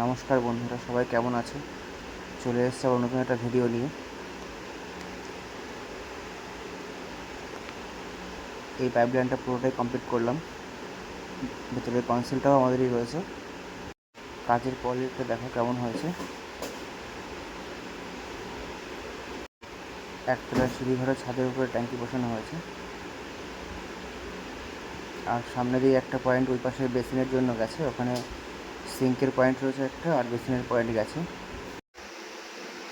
নমস্কার বন্ধুরা, সবাই কেমন আছে? চলে এসেছে আবার নতুন একটা ভিডিও নিয়ে। এই পাইপলাইনটা পুরোটাই কমপ্লিট করলাম। ভেতরে কনসিলটাও আমাদেরই রয়েছে। কাজের কোয়ালিটিটা দেখো কেমন হয়েছে। একতলা সিঁড়ি ঘরের ছাদের উপরে ট্যাঙ্কি বসানো হয়েছে। আর সামনে দিয়ে একটা পয়েন্ট ওই পাশে বেসিনের জন্য গেছে। ওখানে সিঙ্কের পয়েন্ট রয়েছে একটা আর বেসিনের পয়েন্ট গেছে।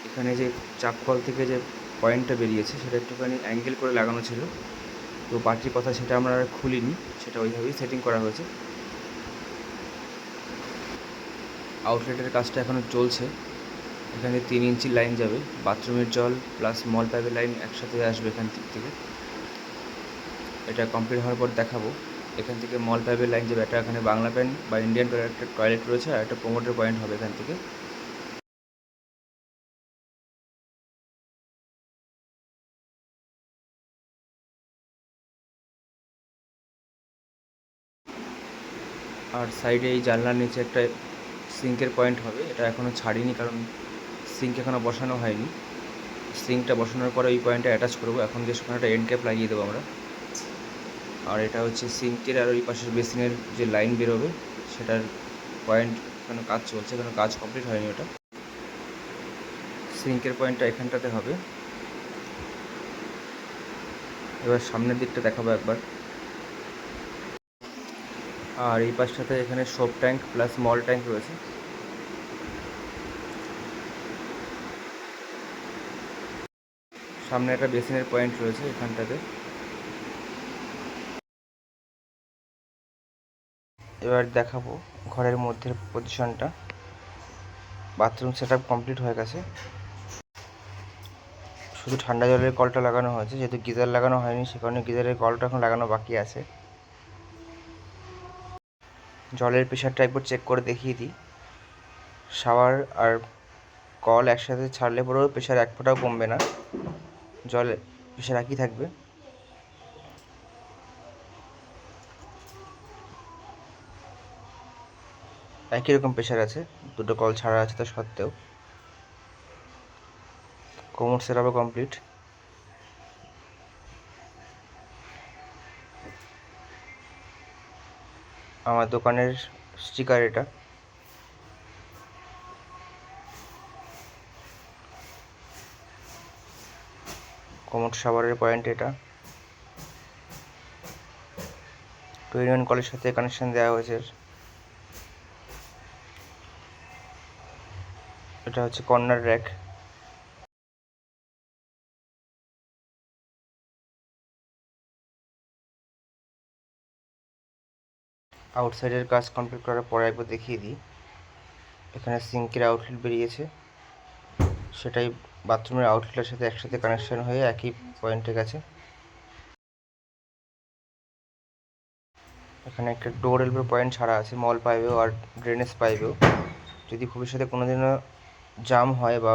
এখানে যে চাপ কল থেকে যে পয়েন্টটা বেরিয়েছে, সেটা একটুখানি অ্যাঙ্গেল করে লাগানো ছিল। তো বাটির কথা সেটা আমরা আর খুলিনি, সেটা ওইভাবেই সেটিং করা হয়েছে। আউটলেটের কাজটা এখনও চলছে। এখানে তিন ইঞ্চি লাইন যাবে। বাথরুমের জল প্লাস মল পাইপের লাইন একসাথে আসবে এখান থেকে। এটা কমপ্লিট হওয়ার পর দেখাবো। এখান থেকে মল পাইপের লাইন যাবে একটা এখানে বাংলা প্যান বা ইন্ডিয়ান টয়লেট টয়লেট রয়েছে আর একটা প্রোমোটের পয়েন্ট হবে এখান থেকে। আর সাইডে এই জানলার নিচে একটা সিঙ্কের পয়েন্ট হবে, এটা এখনও ছাড়িনি কারণ সিঙ্ক এখনও বসানো হয়নি। সিঙ্কটা বসানোর পরে ওই পয়েন্টটা অ্যাটাচ করব, এখন যে সেখানে একটা এন্ড ক্যাপ লাগিয়ে দেবো আমরা। আর এটা হচ্ছে সিঙ্কের আর ওই পাশের বেসিনের যে লাইন বেরোবে, সেটার পয়েন্ট এখানে কাজ চলছে এখানে কাজ কমপ্লিট হয়নি ওটা। সিঙ্কের পয়েন্টটা এখানটাতে হবে। এবার সামনের দিকটা দেখাবো একবার। আর এই পাশটাতে এখানে সোপ ট্যাঙ্ক প্লাস মল ট্যাঙ্ক রয়েছে। সামনে একটা বেসিনের পয়েন্ট রয়েছে এখানটাতে। এবার দেখাবো ঘরের মধ্যে পজিশনটা বাথরুম সেট কমপ্লিট হয়ে গেছে। শুধু ঠান্ডা জলের কলটা লাগানো হয়েছে, যেহেতু গিজার লাগানো হয়নি, সে কারণে গিজারের কলটা এখন লাগানো বাকি আছে। জলের প্রেশারটা একবার চেক করে দেখিয়ে দিই। শাওয়ার আর কল একসাথে ছাড়লে পরেও প্রেশার এক ফোঁটাও কমবে না। জলে প্রেশার একই থাকবে। একই রকম প্রেশার আছে, দুটো কল ছাড়া আছে তা সত্ত্বেও। কোমর সেটআপও কমপ্লিট আমার দোকানের স্টিকার এটা। কোমর সাভারের পয়েন্ট এটা। টু কলের সাথে কানেকশান দেওয়া হয়েছে। এটা হচ্ছে কর্নার র্যাক। আউটসাইডের কাজ কমপ্লিট করার পরে একবার দেখিয়ে দিই। এখানে সিঙ্কের আউটলেট বেরিয়েছে। সেটাই বাথরুমের আউটলেটের সাথে একসাথে কানেকশন হয়ে একই পয়েন্টে গেছে। এখানে একটা ডোর এলবোর পয়েন্ট ছাড়া আছে। মল পাইবেও আর ড্রেনেজ পাইবেও। যদি ভবিষ্যতে কোনো দিনও জাম হয় বা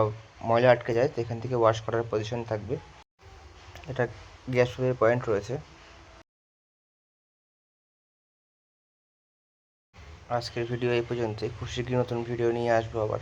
ময়লা আটকে যায় সেখান থেকে ওয়াশ করার পজিশন থাকবে। এটা গ্যাস স্টোভের পয়েন্ট রয়েছে। আজকের ভিডিও এই পর্যন্তই। খুব শীঘ্রই নতুন ভিডিও নিয়ে আসব আবার।